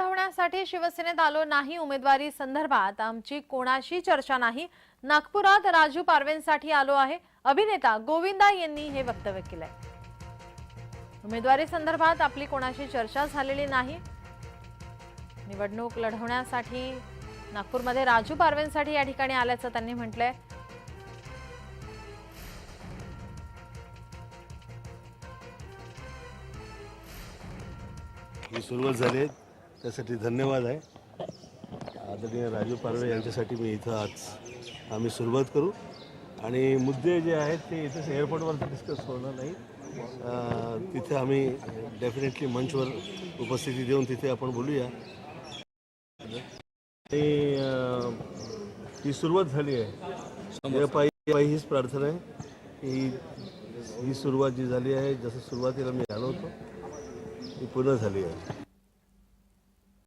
लढवण्यासाठी शिवसेनेत आलो नाही उमेदवारी संदर्भात आमची कोणाशी चर्चा नाही. नागपुरात राजू पारवेंसाठी आलो आहे. अभिनेता गोविंदा यांनी हे वक्तव्य केलंय. उमेदवारी संदर्भात आपली कोणाशी चर्चा झालेली नाही. निवडणूक लढवण्यासाठी नागपूरमध्ये राजू पारवेंसाठी या ठिकाणी आल्याचं त्यांनी म्हटलंय. ही सुरुवात झाली त्यासाठी धन्यवाद आहे. आदरणीय राजू पारवे यांच्यासाठी मी इथं आज आम्ही सुरुवात करू. आणि मुद्दे जे आहेत ते इथेच एअरपोर्टवरती डिस्कस होणार नाही तिथे आम्ही डेफिनेटली मंचवर उपस्थिती देऊन तिथे आपण बोलूया. आणि ही सुरुवात झाली आहे. पायी हीच प्रार्थना आहे की ही सुरुवात जी झाली आहे जसं सुरुवातीला मी आलो होतो ती पूर्ण झाली आहे.